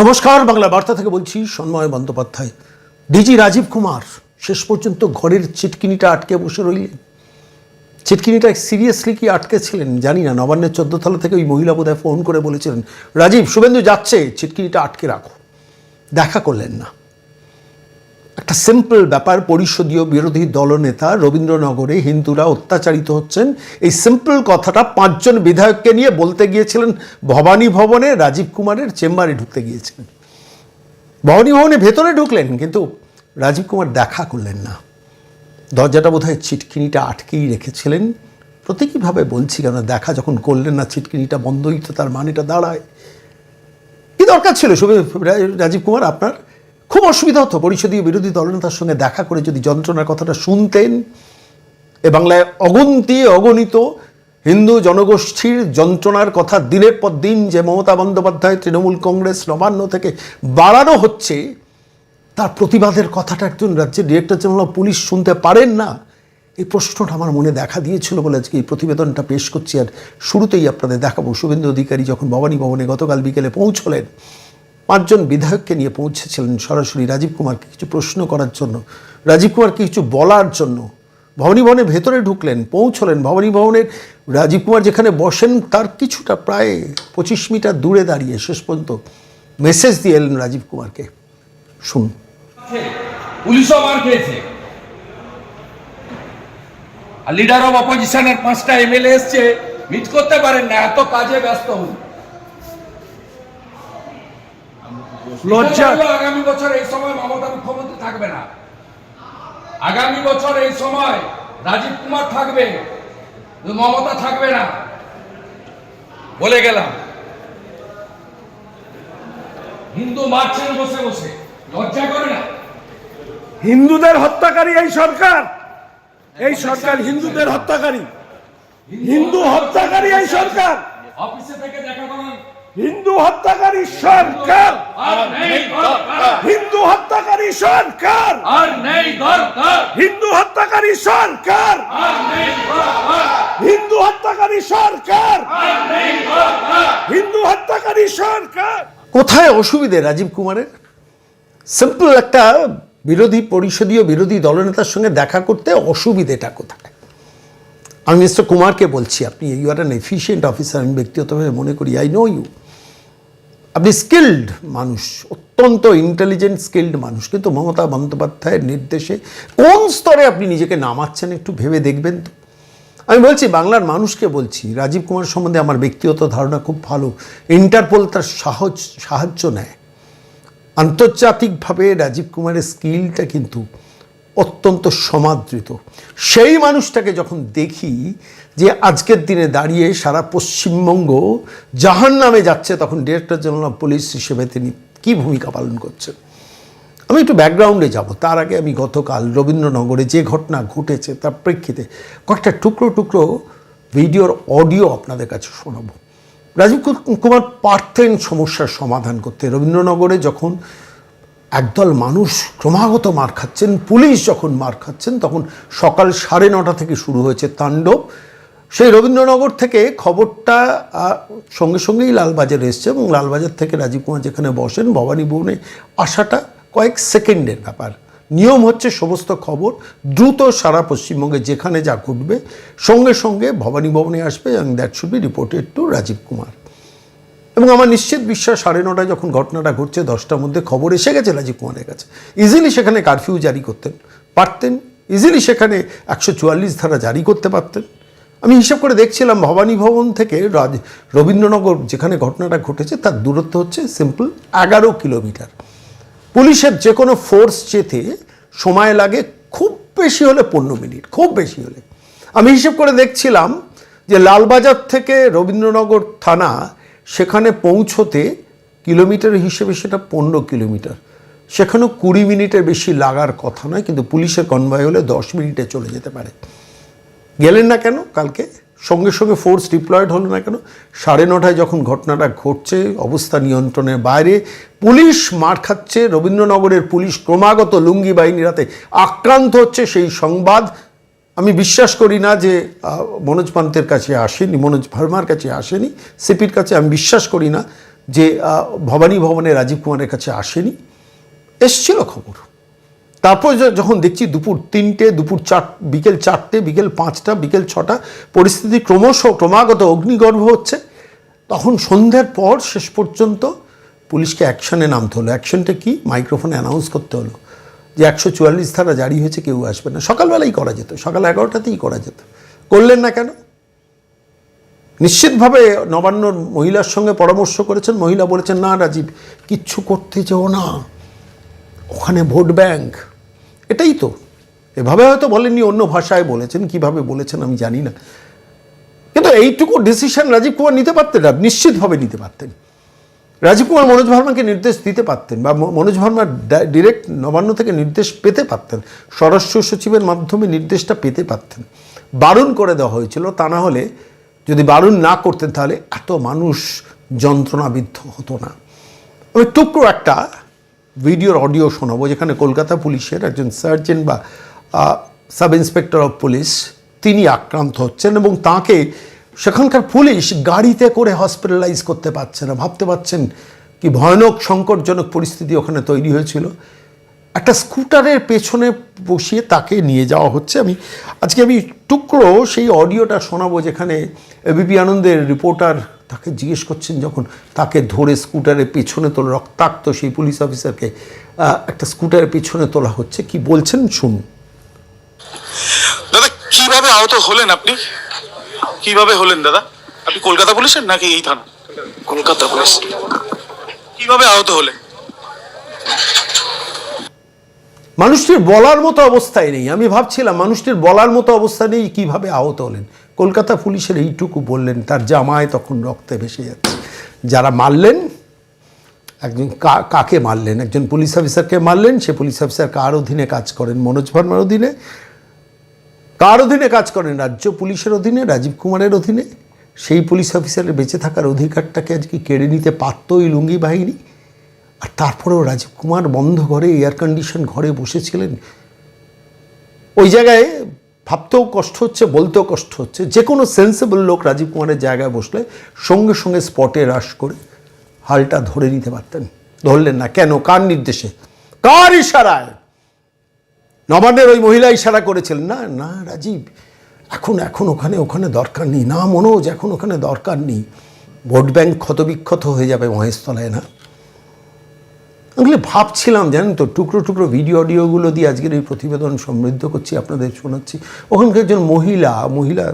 নমস্কার, বাংলা বার্তা থেকে বলছি সন্ময় বন্দ্যোপাধ্যায়। ডিজি রাজীব কুমার, শেষ পর্যন্ত ঘরের চিটকিনিটা আটকে বসে রইলেন। চিটকিনিটা সিরিয়াসলি কি আটকে ছিলেন জানি না, নবান্নের চোদ্দ তলা থেকে ওই মহিলা বোধহয় ফোন করে বলেছিলেন, রাজীব, শুভেন্দু, যাচ্ছে চিটকিনিটা আটকে রাখো। দেখা করলেন না। একটা সিম্পল ব্যাপার, পরিষদীয় বিরোধী দলনেতা রবীন্দ্রনগরে হিন্দুরা অত্যাচারিত হচ্ছেন। এই সিম্পল কথাটা পাঁচজন বিধায়ককে নিয়ে বলতে গিয়েছিলেন, ভবানী ভবনে রাজীব কুমারের চেম্বারে ঢুকতে গিয়েছিলেন। ভবানী ভবনে ভেতরে ঢুকলেন, কিন্তু রাজীব কুমার দেখা করলেন না। দরজাটা বোধহয় ছিটকিনিটা আটকেই রেখেছিলেন। প্রতীকীভাবে বলছি কেন, দেখা যখন করলেন না, ছিটকিনিটা বন্ধই তো তার মানেটা দাঁড়ায়। কি দরকার ছিল? রাজীব কুমার, আপনার? খুব অসুবিধা হতো। পরিষদীয় বিরোধী দলনেতার সঙ্গে দেখা করে যদি যন্ত্রণার কথাটা শুনতেন। এ বাংলায় অগন্তি, অগণিত হিন্দু জনগোষ্ঠীর যন্ত্রণার কথা দিনের পর দিন যে মমতা বন্দ্যোপাধ্যায়, তৃণমূল কংগ্রেস নবান্ন থেকে বাড়ানো হচ্ছে, তার প্রতিবাদের কথাটা একজন রাজ্যের ডিরেক্টর জেনারেল পুলিশ শুনতে পারেন না? এই প্রশ্নটা আমার মনে দেখা দিয়েছিল বলে আজকে এই প্রতিবেদনটা পেশ করছি। আর শুরুতেই আপনাদের দেখাবো। শুভেন্দু অধিকারী যখন ভবানী ভবনে গতকাল বিকেলে পৌঁছলেন পাঁচজন বিধায়ককে নিয়ে পৌঁছেছিলেন সরাসরি রাজীব কুমারকে কিছু প্রশ্ন করার জন্য। রাজীব কুমারকে কিছু বলার জন্য। ভবনী ভবনের ভেতরে ঢুকলেন, পৌঁছলেন। ভবনী ভবনের রাজীব কুমার যেখানে বসেন, তার কিছুটা প্রায় পঁচিশ মিটার দূরে দাঁড়িয়ে শেষ পর্যন্ত মেসেজ দিয়ে এলেন রাজীব কুমারকে। শুনুন। পুলিশও মার খেয়েছে। লিডার অফ অপোজিশনের পাঁচটা এমএলএ এসছে মিট করতে পারেন না, এত কাজে ব্যস্ত হন। লজ্জা। আগামী বছর এই সময় মমতা মুখ্যমন্ত্রী থাকবে না। আগামী বছর এই সময় রাজীব কুমার থাকবে মমতা থাকবে না। বলে গেলাম। হিন্দু মারছেন বসে বসে লজ্জা করে না। হিন্দুদের হত্যাকারী এই সরকার এই সরকার হিন্দুদের হত্যাকারী। হিন্দু হত্যাকারী এই সরকার। অফিসে থেকে দেখা করার হিন্দু হত্যাকারী সরকার। আর নেই দরকার। হিন্দু হত্যাকারী সরকার। আর নেই দরকার। হিন্দু হত্যাকারী সরকার। আর নেই দরকার। হিন্দু হত্যাকারী সরকার। আর নেই দরকার। হিন্দু হত্যাকারী সরকার। কোথায় অসুবিধে রাজীব কুমারের? সিম্পল একটা বিরোধী পরিষদীয় বিরোধী দলনেতার সঙ্গে দেখা করতে অসুবিধেটা কোথায়? আমি মিস্টার কুমারকে বলছি আপনি you are an efficient officer আমি ব্যক্তিগতভাবে মনে করি আই নো ইউ আপনি স্কিল্ড মানুষ, অত্যন্ত ইন্টেলিজেন্ট স্কিল্ড মানুষ। কিন্তু মমতা বন্দ্যোপাধ্যায়ের নির্দেশে কোন স্তরে আপনি নিজেকে নামাচ্ছেন একটু ভেবে দেখবেন তো? আমি বলছি, বাংলার মানুষকে বলছি, রাজীব কুমার সম্বন্ধে আমার ব্যক্তিগত ধারণা খুব ভালো। ইন্টারপোল তার সাহস সাহায্য নেয়। আন্তর্জাতিকভাবে রাজীব কুমারের স্কিলটা কিন্তু অত্যন্ত সমাদৃত। সেই মানুষটাকে যখন দেখি যে আজকের দিনে দাঁড়িয়ে সারা পশ্চিমবঙ্গ জাহান নামে যাচ্ছে, তখন ডিরেক্টর জেনারেল অফ পুলিশ হিসেবে তিনি কী ভূমিকা পালন করছেন? আমি একটু ব্যাকগ্রাউন্ডে যাব। তার আগে আমি গতকাল রবীন্দ্রনগরে যে ঘটনা ঘটেছে, তার প্রেক্ষিতে কয়েকটা টুকরো টুকরো ভিডিওর অডিও আপনাদের কাছে শোনাবো। রাজীব কুমার পারতেন সমস্যার সমাধান করতে রবীন্দ্রনগরে যখন একদল মানুষ ক্রমাগত মার খাচ্ছেন, পুলিশ যখন মার খাচ্ছেন, তখন সকাল সাড়ে নটা থেকে শুরু হয়েছে তাণ্ডব। সেই রবীন্দ্রনগর থেকে খবরটা সঙ্গে সঙ্গেই লালবাজার এসছে এবং লালবাজার থেকে রাজীব কুমার যেখানে বসেন, ভবানী ভবনে আসাটা কয়েক সেকেন্ডের ব্যাপার। নিয়ম হচ্ছে সমস্ত খবর দ্রুত সারা পশ্চিমবঙ্গে যেখানে যা ঘটবে, সঙ্গে সঙ্গে ভবানী ভবনে আসবে এবং that should be reported to Rajeev Kumar. এবং আমার নিশ্চিত বিশ্বাস সাড়ে নটায় যখন ঘটনাটা ঘটছে, দশটার মধ্যে খবর এসে গেছে রাজীব কুমারের কাছে। ইজিলি সেখানে কারফিউ জারি করতেন, পারতেন। ইজিলি সেখানে একশো চুয়াল্লিশ ধারা জারি করতে পারতেন। আমি হিসাব করে দেখছিলাম, ভবানী ভবন থেকে রাজ, রবীন্দ্রনগর যেখানে ঘটনাটা ঘটেছে, তার দূরত্ব হচ্ছে সিম্পল এগারো কিলোমিটার। পুলিশের যে কোনো ফোর্স যেতে সময় লাগে, খুব বেশি হলে পনেরো মিনিট, খুব বেশি হলে। আমি হিসেব করে দেখছিলাম যে লালবাজার থেকে রবীন্দ্রনগর থানা সেখানে পৌঁছতে কিলোমিটার হিসেবে সেটা পনেরো কিলোমিটার। সেখানেও কুড়ি মিনিটের বেশি লাগার কথা নয়, কিন্তু পুলিশের কনভয় হলে দশ মিনিটে চলে যেতে পারে। গেলেন না কেন? কালকে? সঙ্গে সঙ্গে ফোর্স ডিপ্লয়েড হলো না কেন? সাড়ে নটায় যখন ঘটনাটা ঘটছে, অবস্থা নিয়ন্ত্রণের বাইরে, পুলিশ মার খাচ্ছে, রবীন্দ্রনগরের পুলিশ ক্রমাগত লুঙ্গি বাহিনীর হাতে আক্রান্ত হচ্ছে সেই সংবাদ। আমি বিশ্বাস করি না যে মনোজ পান্তের কাছে আসেনি, মনোজ ভার্মার কাছে আসেনি, সিপির কাছে আমি বিশ্বাস করি না যে ভবানী ভবনে রাজীব কুমারের কাছে আসেনি। এসছিল খবর। তারপর যখন দেখছি দুপুর তিনটে, দুপুর চার, বিকেল চারটে, বিকেল পাঁচটা, বিকেল ছটা, পরিস্থিতি ক্রমশ ক্রমাগত অগ্নিগর্ভ হচ্ছে। তখন সন্ধ্যার পর শেষ পর্যন্ত পুলিশকে অ্যাকশনে নামতে হলো। অ্যাকশনটা কি? মাইক্রোফোনে অ্যানাউন্স করতে হলো যে একশো চুয়াল্লিশ ধারা জারি হয়েছে, কেউ আসবে না। সকালবেলাই করা যেত, সকাল এগারোটাতেই করা যেত। করলেন না কেন? নিশ্চিতভাবে নবান্নর মহিলার সঙ্গে পরামর্শ করেছেন। মহিলা বলেছেন, না রাজীব, কিচ্ছু করতে যেও না। ওখানে ভোট ব্যাংক। এটাই তো। এভাবে হয়তো বলেননি, অন্য ভাষায় বলেছেন, কীভাবে বলেছেন আমি জানি না। কিন্তু এইটুকু ডিসিশন রাজীব কুমার নিতে পারতেন না, নিশ্চিতভাবে নিতে পারতেন। রাজীব কুমার মনোজ ভার্মাকে নির্দেশ দিতে পারতেন বা মনোজ ভার্মা ডিরেক্ট নবান্ন থেকে নির্দেশ পেতে পারতেন। স্বরাষ্ট্র সচিবের মাধ্যমে নির্দেশটা পেতে পারতেন। বারণ করে দেওয়া হয়েছিল, তা না হলে যদি বারণ না করতেন তাহলে এত মানুষ যন্ত্রণাবিদ্ধ হতো না। আমি টুকরো একটা ভিডিওর অডিও শোনাবো, যেখানে কলকাতা পুলিশের একজন সার্জেন্ট বা সাব ইন্সপেক্টর অফ পুলিশ, তিনি আক্রান্ত হচ্ছেন এবং তাকে সেখানকার পুলিশ গাড়িতে করে হসপিটালাইজ করতে পারছে না। ভাবতে পারছেন কি ভয়ানক, সংকটজনক পরিস্থিতি ওখানে তৈরি হয়েছিল। একটা স্কুটারের পেছনে বসিয়ে তাকে নিয়ে যাওয়া হচ্ছে। আমি, আজকে আমি টুকরো সেই অডিওটা শোনাবো, যেখানে এবিপি আনন্দের রিপোর্টার তাকে জিজ্ঞেস করছেন যখন তাকে ধরে স্কুটারের পেছনে তোলা রক্তাক্ত সেই পুলিশ অফিসারকে একটা স্কুটারের পেছনে তোলা হচ্ছে। কি বলছেন? শুনুন। দাদা কীভাবে আহত হলেন আপনি? কীভাবে হলেন দাদা? আপনি কলকাতা পুলিশের নাকি এই থানা? কলকাতা পুলিশ। কীভাবে আহত হলেন? মানুষটির বলার মতো অবস্থায় নেই। আমি ভাবছিলাম মানুষটির বলার মতো অবস্থা নেই কীভাবে আহত হলেন। কলকাতা পুলিশের এইটুকু বললেন, তার জামায় তখন রক্তে ভেসে যাচ্ছে। যারা মারলেন, একজন কাকে মারলেন? একজন পুলিশ অফিসারকে মারলেন, সে পুলিশ অফিসার কার অধীনে কাজ করেন? মনোজ ভার্মার অধীনে? কার অধীনে কাজ করেন? রাজ্য পুলিশের অধীনে? রাজীব কুমারের অধীনে? সেই পুলিশ অফিসারের বেঁচে থাকার অধিকারটাকে আজকে কেড়ে নিতে পারত ওই লুঙ্গি বাহিনী? আর তারপরেও রাজীব কুমার বন্ধ ঘরে এয়ার কন্ডিশন ঘরে বসেছিলেন। ওই জায়গায় ভাবতেও কষ্ট হচ্ছে, বলতেও কষ্ট হচ্ছে। যে কোনো সেন্সেবল লোক রাজীব কুমারের জায়গায় বসলে সঙ্গে সঙ্গে স্পটে রাশ করে হালটা ধরে নিতে পারতেন। ধরলেন না। কেন? কার নির্দেশে? কার ইশারায়? নবান্নের ওই মহিলা ইশারা করেছিলেন, না না রাজীব, এখন এখন ওখানে ওখানে দরকার নেই। না মনোজ, এখন ওখানে দরকার নেই। ভোট ব্যাংক ক্ষতবিক্ষত হয়ে যাবে মহেশতলায় না? আমি ভাবছিলাম, জানেন তো, টুকরো টুকরো ভিডিও অডিওগুলো দিয়ে আজকের এই প্রতিবেদন সমৃদ্ধ করছি, আপনাদের শোনাচ্ছি। ওখানকার একজন মহিলা মহিলা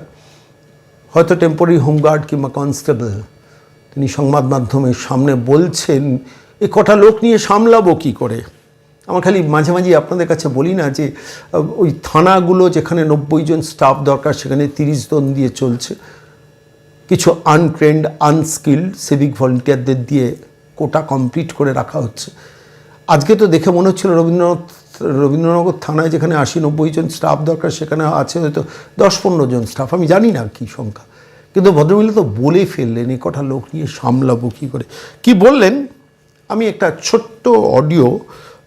হয়তো টেম্পোরারি হোমগার্ড কিংবা কনস্টেবল তিনি সংবাদ মাধ্যমের সামনে বলছেন, এ কটা লোক নিয়ে সামলাবো কি করে? আমার খালি মাঝে মাঝে আপনাদের কাছে বলি না যে ওই থানাগুলো যেখানে নব্বই জন স্টাফ দরকার, সেখানে তিরিশ জন দিয়ে চলছে। কিছু আনট্রেন্ড আনস্কিল্ড সিভিক ভলেন্টিয়ারদের দিয়ে কোটা কমপ্লিট করে রাখা হচ্ছে। আজকে তো দেখে মনে হচ্ছিল রবীন্দ্রনাথ, রবীন্দ্রনগর থানায় যেখানে আশি নব্বই জন স্টাফ দরকার, সেখানে আছে হয়তো দশ পনেরো জন স্টাফ আমি জানি না কী সংখ্যা। কিন্তু ভদ্রমিলা তো বলে ফেললেন, এ কটা লোক নিয়ে সামলাবো কী করে? কি বললেন? আমি একটা ছোট্ট অডিও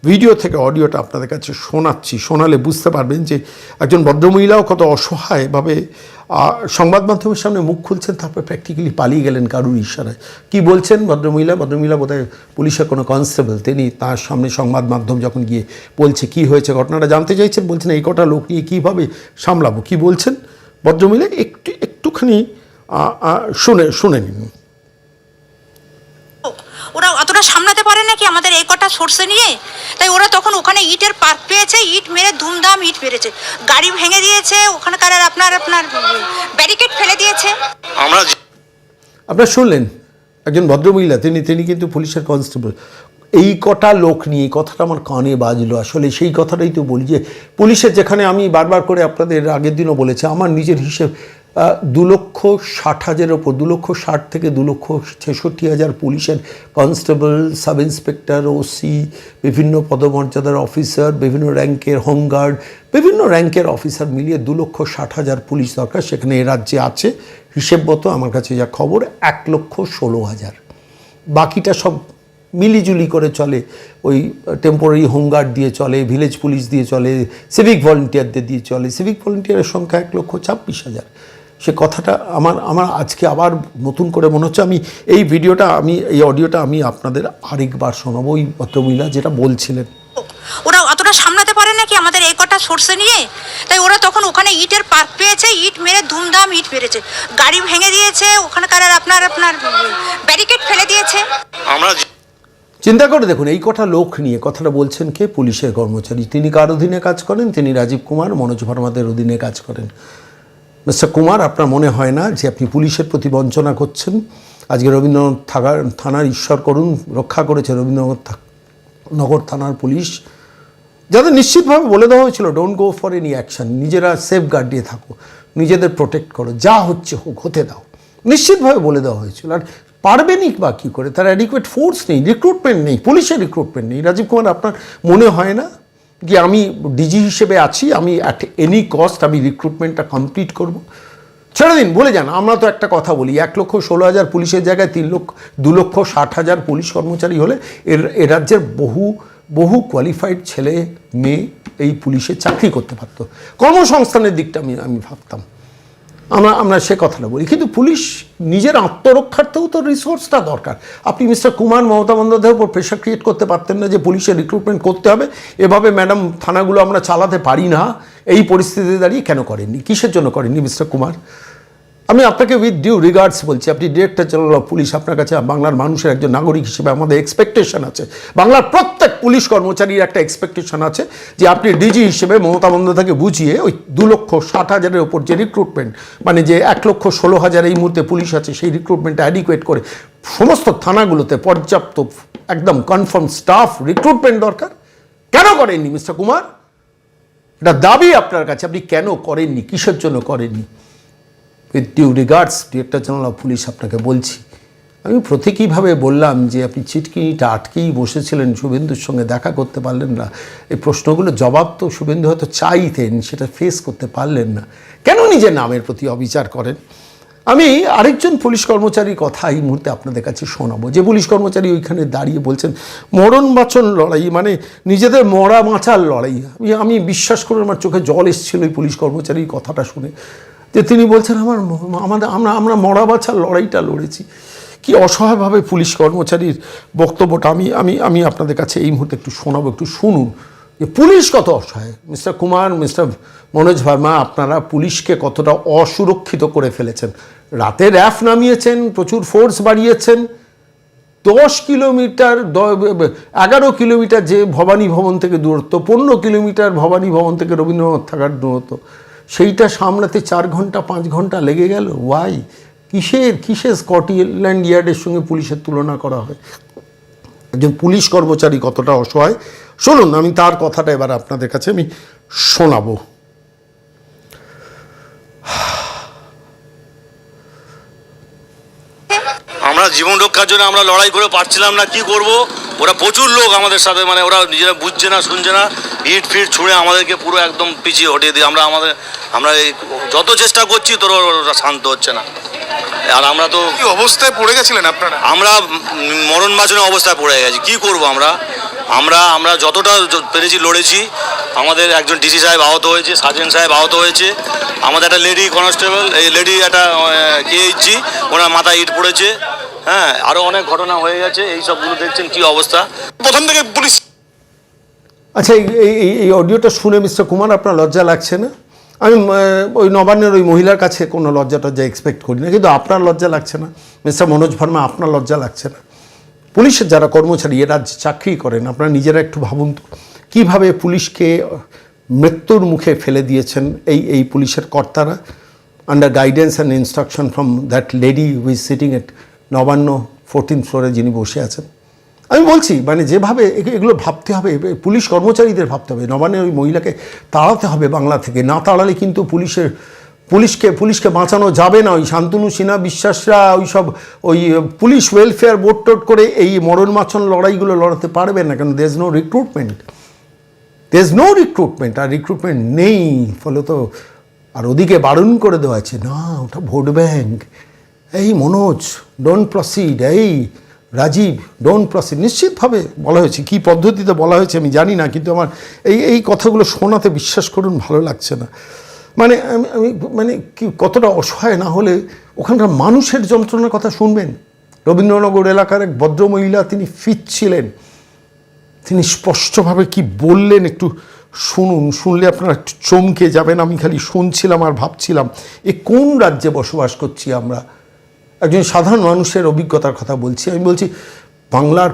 ভিডিও থেকে অডিওটা আপনাদের কাছে শোনাচ্ছি। শোনালে বুঝতে পারবেন যে একজন ভদ্রমহিলাও কত অসহায়ভাবে সংবাদ মাধ্যমের সামনে মুখ খুলছেন, তারপর প্র্যাকটিক্যালি পালিয়ে গেলেন কারুর ইশারায়। কি বলছেন ভদ্রমহিলা? ভদ্রমহিলা বোধহয় পুলিশের কোনো কনস্টেবল তিনি তার সামনে সংবাদ মাধ্যম যখন গিয়ে বলছে কি হয়েছে, ঘটনাটা জানতে চাইছেন, বলছেন এই কটা লোক নিয়ে কীভাবে সামলাবো, কি বলছেন? ভদ্রমহিলা, একটু, একটুখানি শুনে শুনে নিন। ওরা অতটা সামলাতে পারে নাকি আমাদের এই কটা সোর্সে নিয়ে? তাই ওরা তখন ওখানে ইটের পার্ক পেয়েছে ইট মেরে ধুমধাম ইট মেরেছে। গাড়ি ভেঙে দিয়েছে ওখানকার আর আপনার আপনার ব্যারিকেড ফেলে দিয়েছে। আমরা আপনারা শুনলেন একজন ভদ্রমহিলা তিনি তিনি কিন্তু পুলিশের কনস্টেবল এই কটা লোক নিয়ে এই কথাটা আমার কানে বাজলো। আসলে সেই কথাটাই তো বলি যে পুলিশের যেখানে আমি বারবার করে আপনাদের আগের দিনও বলেছি আমার নিজের হিসেব দু লক্ষ ষাট হাজারের ওপর, দু লক্ষ ষাট থেকে দু লক্ষ ছেষট্টি হাজার পুলিশের কনস্টেবল, সাব ইন্সপেক্টর, ওসি, বিভিন্ন পদমর্যাদার অফিসার, বিভিন্ন র্যাঙ্কের হোমগার্ড বিভিন্ন র্যাঙ্কের অফিসার মিলিয়ে দু লক্ষ ষাট হাজার পুলিশ দরকার সেখানে এ রাজ্যে আছে। হিসেব মতো আমার কাছে যা খবর, এক লক্ষ ষোলো হাজার। বাকিটা সব মিলিজুলি করে চলে, ওই টেম্পোরারি হোমগার্ড দিয়ে চলে ভিলেজ পুলিশ দিয়ে চলে সিভিক ভলেন্টিয়ারদের দিয়ে চলে। সিভিক ভলেন্টিয়ারের সংখ্যা এক লক্ষ ছাব্বিশ হাজার। সে কথাটা আমার আমার আজকে আবার নতুন করে মনে হচ্ছে। আমি এই ভিডিওটা আমি এই অডিওটা আমি আপনাদের আরেকবার শোনাবো ওই ভদ্রমহিলা যেটা বলছিলেন। ওরা অতটা সামলাতে পারে নাকি আমাদের এই কটা সোর্সে নিয়ে? তাই ওরা তখন ওখানে ইটের পার্ক পেয়েছে ইট মেরে ধুমধাম ইট মেরেছে গাড়ি ভেঙে দিয়েছে ওখানকার আর আপনার আপনার ব্যারিকেড ফেলে দিয়েছে। আমরা চিন্তা করে দেখুন এই কটা লোক নিয়ে কথাটা বলছেন কে? পুলিশের কর্মচারী। তিনি কার অধীনে কাজ করেন? তিনি রাজীব কুমার মনোজ ভার্মাদের অধীনে কাজ করেন। মিস্টার কুমার, আপনার মনে হয় না যে আপনি পুলিশের প্রতি বঞ্চনা করছেন? আজকে রবীন্দ্রনাথ থাকার থানার ঈশ্বর করুন, রক্ষা করেছে রবীন্দ্রনাথ নগর থানার পুলিশ। যাদের নিশ্চিতভাবে বলে দেওয়া হয়েছিল don't go for any action নিজেরা সেফ গার্ড দিয়ে থাকো, নিজেদের প্রোটেক্ট করো, যা হচ্ছে হোক, হতে দাও। নিশ্চিতভাবে বলে দেওয়া হয়েছিল। আর পারবেনই বা কী করে? তার অ্যাডিকুয়েট ফোর্স নেই রিক্রুটমেন্ট নেই, পুলিশের রিক্রুটমেন্ট নেই। রাজীব কুমার, আপনার মনে হয় না? যে আমি ডিজি হিসেবে আছি, আমি অ্যাট এনি কস্ট আমি রিক্রুটমেন্টটা কমপ্লিট করব। ছেড়ে দিন, বলে যান, আমরা তো একটা কথা বলি, এক লক্ষ ষোলো হাজার পুলিশের জায়গায় তিন লক্ষ, দু লক্ষ ষাট হাজার পুলিশ কর্মচারী হলে এর, এ রাজ্যের বহু বহু কোয়ালিফাইড ছেলে, মেয়ে এই পুলিশে চাকরি করতে পারতো। কর্মসংস্থানের দিকটা আমি আমি ভাবতাম। আমরা আমরা সে কথাটা বলি। কিন্তু পুলিশ নিজের আত্মরক্ষার্থেও তো রিসোর্সটা দরকার। আপনি মিস্টার কুমার মমতা বন্দ্যোপাধ্যায়ের উপর প্রেশার ক্রিয়েট করতে পারতেন না যে পুলিশের রিক্রুটমেন্ট করতে হবে। এভাবে ম্যাডাম থানাগুলো আমরা চালাতে পারি না। এই পরিস্থিতিতে দাঁড়িয়ে কেন করেননি? কিসের জন্য করেননি মিস্টার কুমার? আমি আপনাকে উইথ ডিউ রিগার্ডস বলছি। আপনি ডিরেক্টর জেনারেল অফ পুলিশ আপনার কাছে বাংলার মানুষের একজন নাগরিক হিসেবে আমাদের এক্সপেকটেশন আছে। বাংলার প্রত্যেক পুলিশ কর্মচারীর একটা এক্সপেকটেশন আছে যে আপনি ডিজি হিসেবে মমতা বন্দ্যোপাধ্যায়কে বুঝিয়ে ওই দু লক্ষ ষাট হাজারের ওপর যে রিক্রুটমেন্ট মানে যে এক লক্ষ ষোলো হাজার এই মুহূর্তে পুলিশ আছে, সেই রিক্রুটমেন্টটা অ্যাডিকুয়েট করে সমস্ত থানাগুলোতে পর্যাপ্ত একদম কনফার্ম স্টাফ রিক্রুটমেন্ট দরকার। কেন করেননি মিস্টার কুমার? এটা দাবি আপনার কাছে, আপনি কেন করেননি? কিসের জন্য করেননি? With due regards director general of police আপনাকে বলছি। আমি প্রতীকীভাবে বললাম যে, আপনি চিটকিনিটা আটকেই বসেছিলেন, শুভেন্দুর সঙ্গে দেখা করতে পারলেন না। এই প্রশ্নগুলো জবাব তো শুভেন্দু হয়তো চাইতেন, সেটা ফেস করতে পারলেন না। কেন নিজের নামের প্রতি অবিচার করেন? আমি আরেকজন পুলিশ কর্মচারীর কথা এই মুহূর্তে আপনাদের কাছে শোনাবো। যে পুলিশ কর্মচারী ওইখানে দাঁড়িয়ে বলছেন, মরণ বাঁচন লড়াই মানে নিজেদের মরা বাঁচার লড়াই। আমি আমি বিশ্বাস করে আমার চোখে জল এসেছিল ওই পুলিশ কর্মচারীর কথাটা শুনে। যে তিনি বলছেন, আমার আমাদের, আমরা আমরা মরা বাঁচার লড়াইটা লড়েছি। কি অসহায়ভাবে পুলিশ কর্মচারীর বক্তব্যটা আমি আমি আমি আপনাদের কাছে এই মুহূর্তে একটু শোনাবো, একটু শুনুন। যে পুলিশ কত অসহায়? মিস্টার কুমার, মিস্টার মনোজ ভার্মা, আপনারা পুলিশকে কতটা অসুরক্ষিত করে ফেলেছেন? রাতে র্যাফ নামিয়েছেন, প্রচুর ফোর্স বাড়িয়েছেন। দশ কিলোমিটার এগারো কিলোমিটার যে ভবানী ভবন থেকে দূরত্ব, পনেরো কিলোমিটার ভবানী ভবন থেকে রবীন্দ্রনাথ থাকার দূরত্ব। সেইটা সামলাতে চার ঘণ্টা, পাঁচ ঘণ্টা লেগে গেল? ওয়াই কিসের কিসের স্কটল্যান্ড ইয়ার্ডের সঙ্গে পুলিশের তুলনা করা হয়? একজন পুলিশ কর্মচারী কতটা অসহায়? শুনুন, আমি তার কথাটা এবার আপনাদের কাছে আমি শোনাবো। আমরা জীবন রক্ষার জন্য আমরা লড়াই করে পারছিলাম না, কি করব? ওরা প্রচুর লোক আমাদের সাথে মানে ওরা নিজেরা বুঝছে না শুনছে না ইট ফিট ছুঁড়ে আমাদেরকে পুরো একদম পিছিয়ে হটিয়ে দিয়ে আমরা আমাদের আমরা এই যত চেষ্টা করছি তোর ওরা শান্ত হচ্ছে না। আর আমরা তো কি অবস্থায় পড়ে গেছিলেন আপনারা? আমরা মরণ বাঁচনের অবস্থায় পড়ে গেছি। কি করব আমরা? আমরা আমরা যতটা পেরেছি লড়েছি। আমাদের একজন ডিসি সাহেব আহত হয়েছে সার্জেন্ট সাহেব আহত হয়েছে। আমাদের একটা লেডি কনস্টেবল এই লেডি একটা কেএইচজি ওনার মাথায় ইট পড়েছে। হ্যাঁ আরও অনেক ঘটনা হয়ে গেছে এই সবগুলো দেখছেন কি অবস্থা। প্রথম থেকে পুলিশ আচ্ছা এই এই- এই এই অডিওটা শুনে মিস্টার কুমার আপনার লজ্জা লাগছে না? আমি ওই নবান্নের ওই মহিলার কাছে কোনো লজ্জা টজ্জা এক্সপেক্ট করি না কিন্তু আপনার লজ্জা লাগছে না? মিস্টার মনোজ ভার্মা আপনার লজ্জা লাগছে না? পুলিশের যারা কর্মচারী এরা চাকরি করেন আপনারা নিজেরা একটু ভাবুন তো কীভাবে পুলিশকে মৃত্যুর মুখে ফেলে দিয়েছেন এই এই পুলিশের কর্তারা? Under guidance and instruction from that lady who's sitting at Nabanna fourteen ফ্লোরে যিনি বসে আছেন। আমি বলছি মানে যেভাবে এগ- এগুলো ভাবতে হবে পুলিশ কর্মচারীদের ভাবতে হবে। নবান্নের ওই মহিলাকে তাড়াতে হবে বাংলা থেকে। না তাড়ালে কিন্তু পুলিশের, পুলিশকে পুলিশকে বাঁচানো যাবে না। ওই শান্তনু সিনহা বিশ্বাসরা ওই সব, ওই পুলিশ ওয়েলফেয়ার বোর্ড টোট করে এই মরণ মাছন লড়াইগুলো লড়াতে পারবে না। কারণ দেশ নো রিক্রুটমেন্ট দেশ নো রিক্রুটমেন্ট আর রিক্রুটমেন্ট নেই। ফলে তো আর ওদিকে বারণ করে দেওয়া আছে। না, ওটা ভোট ব্যাংক এই মনোজ ডোন্ট প্রসিড এই রাজীব ডোন্ট প্রসিড নিশ্চিতভাবে বলা হয়েছে, কী পদ্ধতিতে বলা হয়েছে আমি জানি না, কিন্তু আমার এই এই কথাগুলো শোনাতে বিশ্বাস করুন, ভালো লাগছে না। মানে আমি মানে কি কতটা অসহায় না হলে ওখানকার মানুষের যন্ত্রণার কথা শুনবেন। রবীন্দ্রনগর এলাকার এক ভদ্রমহিলা, তিনি ফিরছিলেন। তিনি স্পষ্টভাবে কি বললেন একটু শুনুন, শুনলে আপনারা একটু চমকে যাবেন, আমি খালি শুনছিলাম আর ভাবছিলাম, এ কোন রাজ্যে বসবাস করছি আমরা? একজন সাধারণ মানুষের অভিজ্ঞতার কথা বলছি। আমি বলছি বাংলার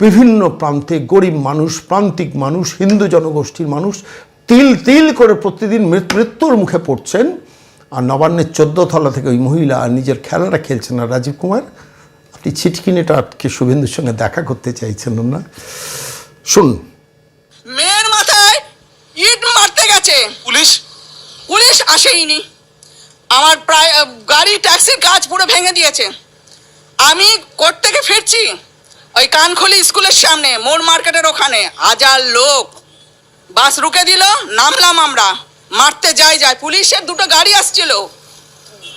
বিভিন্ন প্রান্তে গরিব মানুষ প্রান্তিক মানুষ হিন্দু জনগোষ্ঠীর মানুষ তিল তিল করে প্রতিদিন মৃত- মৃত্যুর মুখে পড়ছেন। আর নবান্নের চোদ্দ তলা থেকে ওই মহিলা আর নিজের খেলাটা খেলছেন। আর রাজীব কুমার আপনি ছিটকিনিটা আটকে শুভেন্দুর সঙ্গে দেখা করতে চাইছেন না শুনুন। মেয়ের মাথায় ইট মারতে গেছে। পুলিশ? পুলিশ আসেইনি। আমার প্রায় গাড়ি ট্যাক্সির কাজ পুরো ভেঙে দিয়েছে। আমি কোর্ট থেকে ফিরছি, ওই কানখলি স্কুলের সামনে মোর মার্কেটের ওখানে, হাজার লোক। বাস রুকে দিল, নামলাম আমরা। মারতে যাই যাই। পুলিশের দুটো গাড়ি আসছিল।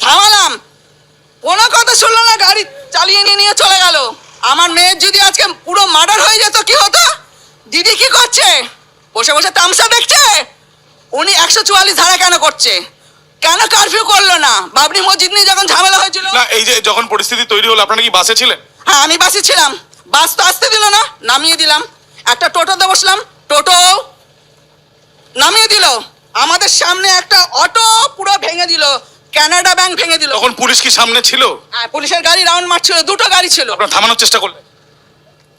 থামালাম। কোনো কথা শুনলো না, গাড়ি চালিয়ে নিয়ে নিয়ে চলে গেল। আমার মেয়ের যদি আজকে পুরো মার্ডার হয়ে যেত, কি হতো? দিদি কি করছে? বসে বসে তামসা দেখছে? উনি একশো চুয়াল্লিশ ধারা কেন করছে? কেন কারফিউ করল না? বাবরি মসজিদ নিয়ে যখন ঝামেলা হয়েছিল। না এই যে যখন পরিস্থিতি তৈরি হলো আপনারা কি বাসে ছিলেন? হ্যাঁ আমি বাসে ছিলাম। বাস তো আসতে দিল না নামিয়ে দিলাম। একটা টোটোতে বসলাম টোটো নামিয়ে দিল। আমাদের সামনে একটা অটো পুরো ভেঙে দিল কানাডা ব্যাংক ভেঙে দিল। তখন পুলিশ কি সামনে ছিল? হ্যাঁ, পুলিশের গাড়ি রাউন্ড মারছিল দুটো গাড়ি ছিল। আপনারা থামানোর চেষ্টা করলেন।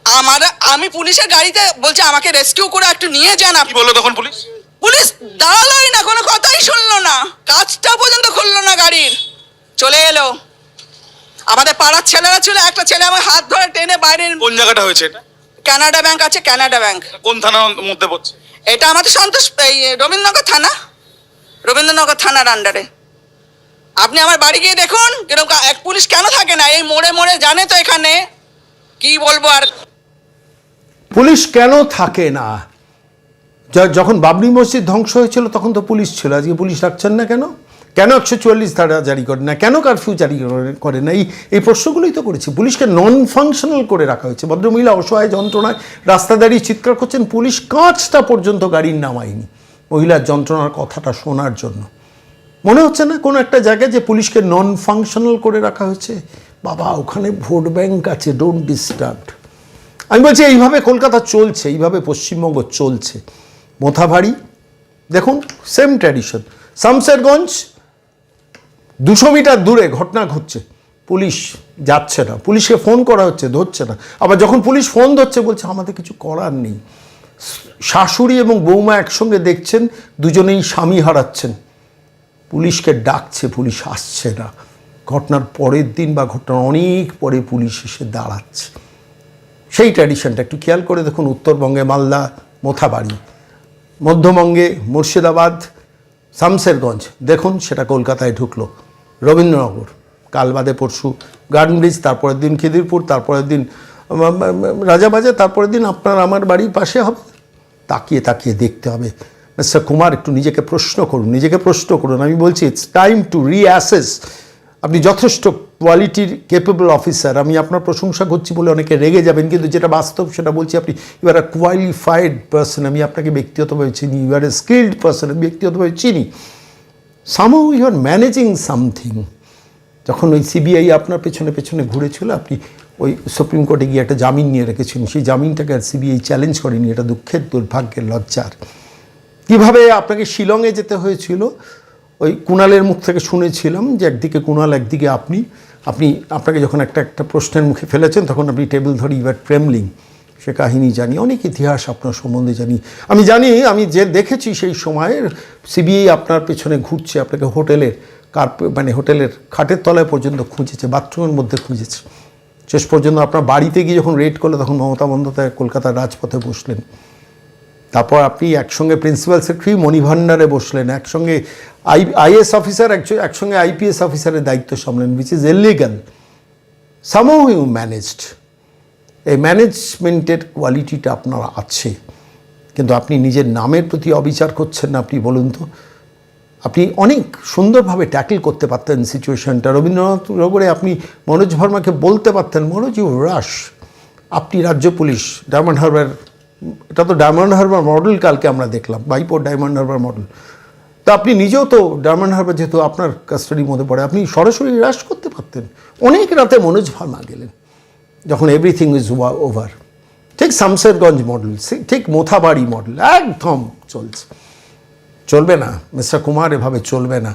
আমার আমি পুলিশের গাড়িতে বলছে আমাকে রেস্কিউ করে একটু নিয়ে যান আপনি। বলল তখন পুলিশ? পুলিশ দাঁড়ালোই না কোনো কথাই শুনলো না। কাজটা পর্যন্ত খুললো না গাড়ির। চলে এলো। আমাদের পাড়ার ছেলেরা ছিল একটা ছেলে আমার হাত ধরে টেনে বাইরে কোন জায়গাটা হয়েছে এটা? কানাডা ব্যাংক আছে কানাডা ব্যাংক। কোন থানার মধ্যে পড়ছে? এটা আমাদের সন্তোষ এই রবীন্দ্রনগর থানা। রবীন্দ্রনগর থানার আন্ডারে আপনি আমার বাড়ি গিয়ে দেখুন এরকম এক পুলিশ কেন থাকে না? এই মোড়ে মোড়ে জানে তো এখানে। কি বলব আর? পুলিশ কেন থাকে না? যখন বাবরি মসজিদ ধ্বংস হয়েছিল, তখন তো পুলিশ ছিল। আজকে পুলিশ রাখছেন না কেন? কেন একশো চুয়াল্লিশ ধারা জারি করে না? কেন কারফিউ জারি করে- না? এই এই প্রশ্নগুলোই তো করেছি। পুলিশকে নন ফাংশনাল করে রাখা হয়েছে। ভদ্রমহিলা অসহায়, যন্ত্রণায় রাস্তা দাঁড়িয়ে চিৎকার করছেন। পুলিশ কাঁচটা পর্যন্ত গাড়ির নামায়নি মহিলার যন্ত্রণার কথাটা শোনার জন্য। মনে হচ্ছে না কোনো একটা জায়গায় যে পুলিশকে নন ফাংশনাল করে রাখা হয়েছে? বাবা, ওখানে ভোট ব্যাংক আছে ডোন্ট ডিস্টার্ব আমি বলছি, এইভাবে কলকাতা চলছে, এইভাবে পশ্চিমবঙ্গ চলছে। মোথাভাড়ি দেখুন সেম ট্র্যাডিশন শামসেরগঞ্জ দুশো মিটার দূরে ঘটনা ঘটছে। পুলিশ যাচ্ছে না, পুলিশকে ফোন করা হচ্ছে, ধরছে না। আবার যখন পুলিশ ফোন ধরছে, বলছে, আমাদের কিছু করার নেই। শাশুড়ি এবং বৌমা একসঙ্গে দেখছেন, দুজনেই স্বামী হারাচ্ছেন। পুলিশকে ডাকছে, পুলিশ আসছে না। ঘটনার পরের দিন বা ঘটনার অনেক পরে পুলিশ এসে দাঁড়াচ্ছে। সেই ট্র্যাডিশনটা একটু খেয়াল করে দেখুন, উত্তরবঙ্গে মালদা মোথাবাড়ি মধ্যবঙ্গে মুর্শিদাবাদ, শামসেরগঞ্জ। দেখুন, সেটা কলকাতায় ঢুকলো। রবীন্দ্রনগর কাল বাদে পরশু। গার্ডেন ব্রিজ তারপরের দিন খিদিরপুর, তারপরের দিন রাজাবাজার, তারপরের দিন আপনার আমার বাড়ির পাশে হবে। তাকিয়ে তাকিয়ে দেখতে হবে। মিস্টার কুমার, একটু নিজেকে প্রশ্ন করুন, নিজেকে প্রশ্ন করুন। আমি বলছি ইটস টাইম টু রিঅ্যাসেস আপনি যথেষ্ট কোয়ালিটির কেপেবল অফিসার আমি আপনার প্রশংসা করছি বলে অনেকে রেগে যাবেন, কিন্তু যেটা বাস্তব সেটা বলছি আপনি you are a qualified person আমি আপনাকে ব্যক্তিগতভাবে চিনি you are a skilled person আমি ব্যক্তিগতভাবে চিনি। Somehow you are managing something যখন ওই সিবিআই আপনার পেছনে পেছনে ঘুরেছিল, আপনি ওই সুপ্রিম কোর্টে গিয়ে একটা জামিন নিয়ে রেখেছিলেন সেই জামিনটাকে আর সিবিআই চ্যালেঞ্জ করেনি, এটা দুঃখের, দুর্ভাগ্যের লজ্জার। কীভাবে আপনাকে শিলংয়ে যেতে হয়েছিল? ওই কুণালের মুখ থেকে শুনেছিলাম যে একদিকে কুণাল, একদিকে আপনি। আপনি, আপনাকে যখন একটা একটা প্রশ্নের মুখে ফেলেছেন, তখন আপনি টেবিল ধরে ইউর ট্রেমলিং সে কাহিনী জানি। অনেক ইতিহাস আপনার সম্বন্ধে জানি। আমি জানি, আমি যে দেখেছি সেই সময় সিবিআই আপনার পেছনে ঘুরছে, আপনাকে হোটেলের কার মানে হোটেলের খাটের তলায় পর্যন্ত খুঁজেছে, বাথরুমের মধ্যে খুঁজেছে। শেষ পর্যন্ত আপনার বাড়িতে গিয়ে যখন রেড করল, তখন মমতা বন্দ্যোপাধ্যায় কলকাতার রাজপথে বসলেন। তারপর আপনি একসঙ্গে প্রিন্সিপাল সেক্রেটারি মণিভান্ডারে বসলেন, একসঙ্গে আই, আইএস অফিসার একসঙ্গে আইপিএস অফিসারের দায়িত্ব সামলেন which is illegal somehow you managed এই ম্যানেজমেন্টের কোয়ালিটিটা আপনার আছে। কিন্তু আপনি নিজের নামের প্রতি অবিচার করছেন না, আপনি বলুন তো। আপনি অনেক সুন্দরভাবে ট্যাকেল করতে পারতেন সিচুয়েশনটা রবীন্দ্রনাথ নগরে আপনি মনোজ ভার্মাকে বলতে পারতেন, মনোজ ইউ রাশ আপনি রাজ্য পুলিশ, ডায়মন্ড হারবার এটা তো ডায়মন্ড হারবার মডেল কালকে আমরা দেখলাম, বাইপোর ডায়মন্ড হারবার মডেল। তা আপনি নিজেও তো ডায়মন্ড হারবার যেহেতু আপনার কাস্টাডির মধ্যে পড়ে, আপনি সরাসরি হ্রাস করতে পারতেন। অনেক রাতে মনোজ ভার্মা গেলেন, যখন এভরিথিং ইজ ওভার ঠিক শামসেরগঞ্জ মডেল ঠিক মোথাবাড়ি মডেল, একদম চলছে। চলবে না, মিস্টার কুমার এভাবে চলবে না।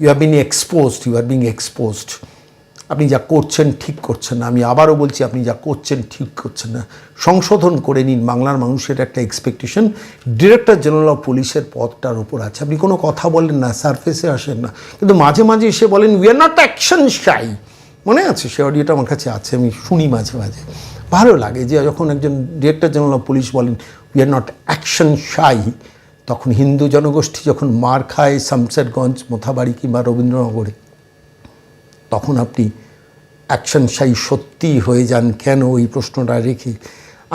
You are being exposed you are being exposed আপনি যা করছেন ঠিক করছেন না। আমি আবারও বলছি, আপনি যা করছেন ঠিক করছেন না। সংশোধন করে নিন বাংলার মানুষের একটা এক্সপেকটেশন ডিরেক্টর জেনারেল অফ পুলিশের পদটার উপর আছে। আপনি কোনো কথা বলেন না সারফেসে আসেন না। কিন্তু মাঝে মাঝে এসে বলেন we are not action shy মনে আছে? সে অডিওটা আমার কাছে আছে, আমি শুনি মাঝে মাঝে। ভালো লাগে যে যখন একজন ডিরেক্টর জেনারেল অফ পুলিশ বলেন we are not action shy তখন হিন্দু জনগোষ্ঠী যখন মার খায় শামসেরগঞ্জ মোথাবাড়ি কিংবা রবীন্দ্রনগরে তখন আপনি অ্যাকশন সাই সত্যি হয়ে যান। কেন ওই প্রশ্নটা রেখে?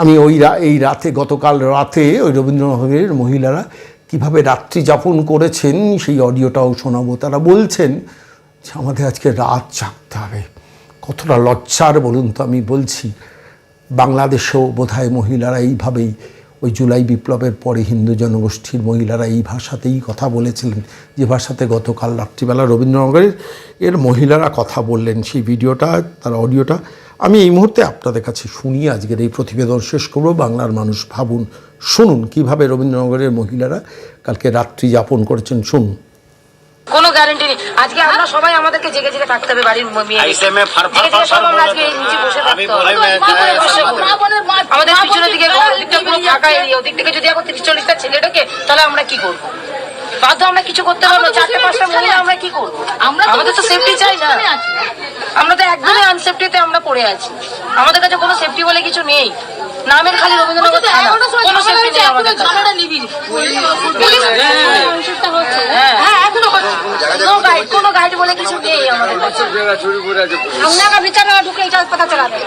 আমি ওই এই রাতে, গতকাল রাতে ওই রবীন্দ্রনগরের মহিলারা কীভাবে রাত্রি যাপন করেছেন, সেই অডিওটাও শোনাবো। তারা বলছেন যে আমাদের আজকে রাত জাগতে হবে। কতটা লজ্জার বলুন তো আমি বলছি। বাংলাদেশেও বোধহয় মহিলারা এইভাবেই ওই জুলাই বিপ্লবের পরে হিন্দু জনগোষ্ঠীর মহিলারা এই ভাষাতেই কথা বলেছিলেন, যে ভাষাতে গতকাল রাত্রিবেলা রবীন্দ্রনগরের এর মহিলারা কথা বললেন। সেই ভিডিওটা, তার অডিওটা আমি এই মুহূর্তে আপনাদের কাছে শুনি আজকের এই প্রতিবেদন শেষ করব। বাংলার মানুষ ভাবুন, শুনুন কীভাবে রবীন্দ্রনগরের মহিলারা কালকে রাত্রি যাপন করেছেন। শুনুন। কোনো গ্যারান্টি নেই। আজকে আমরা সবাই আমাদেরকে জেগে জেগে থাকতে হবে বাড়ির মেয়ে আমাদের পিছনের দিকে পুরো ফাঁকা এরিয়া ওদিক থেকে যদি এখন তিরিশ চল্লিশটা ছেলেটাকে তাহলে আমরা কি করব? বাধ্য আমরা কিছু করতে পারব চারটে পাঁচটা মহিলা আমরা কি করব? আমরা আমাদের তো সেফটি চাই না। আমরা তো একদমই আনসেফটিতে আমরা পড়ে আছি। আমাদের কাছে কোনো সেফটি বলে কিছু নেই। নামের খালি রবীন্দ্রনাথ কোনো সেফটি নেই আমাদের কাছে হ্যাঁ হ্যাঁ এখনো নো গাইড কোনো গাইড বলে কিছু নেই আমাদের কাছে আমরা का भीतर ना ढुके এটা पता चला दे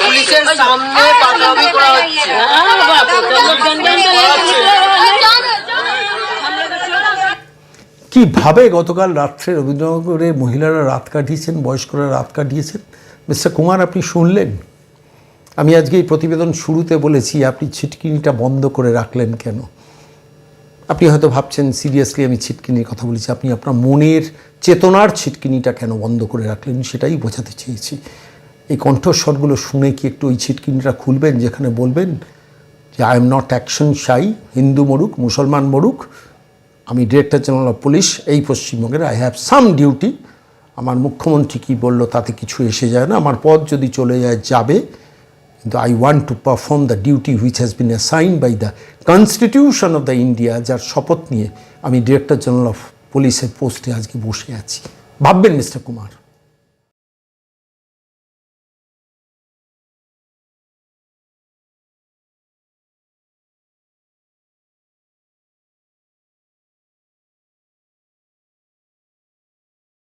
পুলিশের সামনে পাকড়ামি করা হচ্ছে কিভাবে গতকাল রাত্রে রবীন্দ্রনগরে মহিলারা রাত কাটিয়েছেন বয়স্করা রাত কাটিয়েছেন মিস্টার কুমার আপনি শুনলেন আমি আজকে এই প্রতিবেদন শুরুতে বলেছি আপনি ছিটকিনিটা বন্ধ করে রাখলেন কেন আপনি হয়তো ভাবছেন, সিরিয়াসলি আমি ছিটকিনির কথা বলেছি। আপনি আপনার মনের চেতনার ছিটকিনিটা কেন বন্ধ করে রাখলেন? সেটাই বোঝাতে চেয়েছি। এই কণ্ঠস্বরগুলো শুনে কি একটু ওই ছিটকিনিটা খুলবেন, যেখানে বলবেন যে I am not action shy Hindu মরুক, মুসলমান মরুক, আমি ডিরেক্টর জেনারেল অফ পুলিশ এই পশ্চিমবঙ্গের আই হ্যাভ সাম ডিউটি আমার মুখ্যমন্ত্রী কী বলল তাতে কিছু এসে যায় না, আমার পদ যদি চলে যায়, যাবে কিন্তু I want to perform the duty which has been assign by the constitution of the India যার শপথ নিয়ে আমি ডিরেক্টর জেনারেল অফ পুলিশের পোস্টে আজকে বসে আছি। ভাববেন মিস্টার কুমার